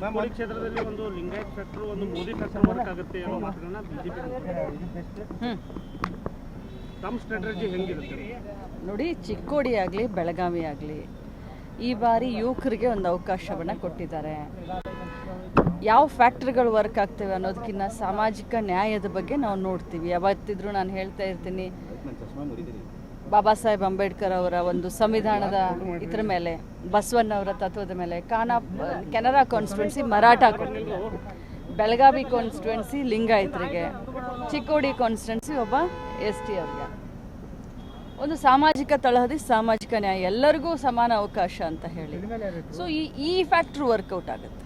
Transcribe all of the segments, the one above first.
ಚಿಕ್ಕೋಡಿ ಕ್ಷೇತ್ರದಲ್ಲಿ ಒಂದು ಲಿಂಗಾಯತ್ ಫ್ಯಾಕ್ಟರ್ ಒಂದು ಮೋದಿ ಫ್ಯಾಕ್ಟರ್ ವರ್ಕ್ ಆಗುತ್ತೆ ಅನ್ನೋ ಮಾತುಗಳನ್ನ ಬಿಜೆಪಿ ತಮ್ಮ ಸ್ಟ್ರಾಟಜಿ ಹೆಂಗಿರುತ್ತೆ? ನೋಡಿ ಚಿಕ್ಕೋಡಿ ಆಗಲಿ ಬೆಳಗಾವಿ ಆಗಲಿ ಈ ಬಾರಿ ಯುವಕರಿಗೆ ಒಂದು ಅವಕಾಶವನ್ನು ಕೊಟ್ಟಿದ್ದಾರೆ. ಯಾವ ಫ್ಯಾಕ್ಟ್ರಿಗಳು ವರ್ಕ್ ಆಗ್ತವೆ ಅನ್ನೋದಕ್ಕಿಂತ ಸಾಮಾಜಿಕ ನ್ಯಾಯದ ಬಗ್ಗೆ ನಾವು ನೋಡ್ತೀವಿ. ಯಾವತ್ತಿದ್ರೂ ನಾನು ಹೇಳ್ತಾ ಇರ್ತೀನಿ. ಬಾಬಾ ಸಾಹೇಬ್ ಅಂಬೇಡ್ಕರ್ ಅವರ ಒಂದು ಸಂವಿಧಾನದ ಇದ್ರ ಮೇಲೆ ಬಸವಣ್ಣವರ ತತ್ವದ ಮೇಲೆ, ಕಾನಾ, ಕೆನರಾ ಕಾನ್ಸ್ಟಿಟ್ಯೂನ್ಸಿ ಮರಾಠ ಬೆಳಗಾವಿ ಕಾನ್ಸ್ಟಿಟ್ಯೂನ್ಸಿ ಲಿಂಗಾಯತರಿಗೆ, ಚಿಕ್ಕೋಡಿ ಕಾನ್ಸ್ಟಿಟ್ಯೂನ್ಸಿ ಒಬ್ಬ ಎಸ್ ಟಿ ಅವ್ರಿಗೆ. ಒಂದು ಸಾಮಾಜಿಕ ತಳಹದಿ, ಸಾಮಾಜಿಕ ನ್ಯಾಯ, ಎಲ್ಲರಿಗೂ ಸಮಾನ ಅವಕಾಶ ಅಂತ ಹೇಳಿ. ಸೊ ಈ ಈ ಫ್ಯಾಕ್ಟ್ರಿ ವರ್ಕೌಟ್ ಆಗುತ್ತೆ.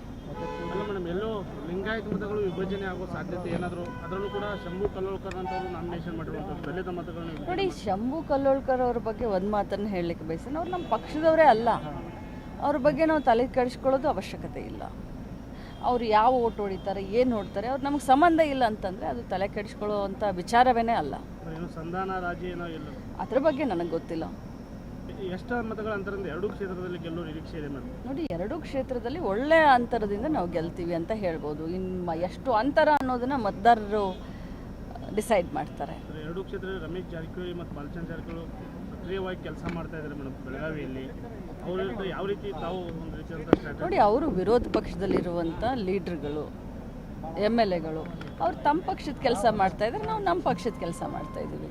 ಮೇಡಮ್ ಎಲ್ಲೋ ಲಿಂಗಾಯತ್ ಮತಗಳು ವಿಭಜನೆ ಆಗೋ ಸಾಧ್ಯತೆ ಏನಾದರೂ ಅದರಲ್ಲೂ ಕೂಡ ಶಂಭು ಕಲ್ಲೋಳ್ಕರ್ ಅಂತವರು ನಾಮಿನೇಷನ್ ಮಾಡಿರುವಂಥದ್ದು ದಲಿತ ಮತಗಳನ್ನ ನೋಡಿ ಶಂಭು ಕಲ್ಲೋಳ್ಕರ್ ಅವ್ರ ಬಗ್ಗೆ ಒಂದು ಮಾತನ್ನು ಹೇಳಲಿಕ್ಕೆ ಬಯಸ್ತೇನೆ ಅವ್ರು ನಮ್ಮ ಪಕ್ಷದವರೇ ಅಲ್ಲ. ಅವ್ರ ಬಗ್ಗೆ ನಾವು ತಲೆ ಕೆಡಿಸ್ಕೊಳ್ಳೋದು ಅವಶ್ಯಕತೆ ಇಲ್ಲ. ಅವ್ರು ಯಾವ ಓಟ್ ಹೊಡಿತಾರೆ ಏನು ನೋಡ್ತಾರೆ ಅವ್ರು ನಮಗೆ ಸಂಬಂಧ ಇಲ್ಲ ಅಂತಂದರೆ ಅದು ತಲೆ ಕೆಡಿಸ್ಕೊಳ್ಳೋ ವಿಚಾರವೇ ಅಲ್ಲ. ಏನು ಸಂಧಾನ ರಾಜಿ ಏನೋ ಇಲ್ಲ. ಅದ್ರ ಬಗ್ಗೆ ನನಗೆ ಗೊತ್ತಿಲ್ಲ. ಎಷ್ಟು ಮತಗಳ ಅಂತರದಿಂದ ಎರಡೂ ಕ್ಷೇತ್ರದಲ್ಲಿ ಗೆಲ್ಲುವ ನಿರೀಕ್ಷೆ ಇದೆ ಮೇಡಮ್. ನೋಡಿ ಎರಡೂ ಕ್ಷೇತ್ರದಲ್ಲಿ ಒಳ್ಳೆಯ ಅಂತರದಿಂದ ನಾವು ಗೆಲ್ತೀವಿ ಅಂತ ಹೇಳ್ಬೋದು. ಇನ್ನು ಎಷ್ಟು ಅಂತರ ಅನ್ನೋದನ್ನ ಮತದಾರರು ಡಿಸೈಡ್ ಮಾಡ್ತಾರೆ. ಎರಡು ಕ್ಷೇತ್ರದಲ್ಲಿ ರಮೇಶ್ ಜಾರಕಿಹೊಳಿ ಮತ್ತು ಬಾಲಚಂದ್ರ ಜಾರಕಿಹೊಳಿ ಸಕ್ರಿಯವಾಗಿ ಕೆಲಸ ಮಾಡ್ತಾ ಇದ್ದಾರೆ ಮೇಡಮ್ ಬೆಳಗಾವಿಯಲ್ಲಿ. ಅವರು ಯಾವ ರೀತಿ ತಾವು ಒಂದು ರೀತಿಯಾದಂಥ ನೋಡಿ ಅವರು ವಿರೋಧ ಪಕ್ಷದಲ್ಲಿರುವಂಥ ಲೀಡ್ರ್ಗಳು ಎಂ ಎಲ್ ಎಗಳು ಅವ್ರು ತಮ್ಮ ಪಕ್ಷದ ಕೆಲಸ ಮಾಡ್ತಾ ಇದ್ದಾರೆ ನಾವು ನಮ್ಮ ಪಕ್ಷದ ಕೆಲಸ ಮಾಡ್ತಾ ಇದ್ದೀವಿ.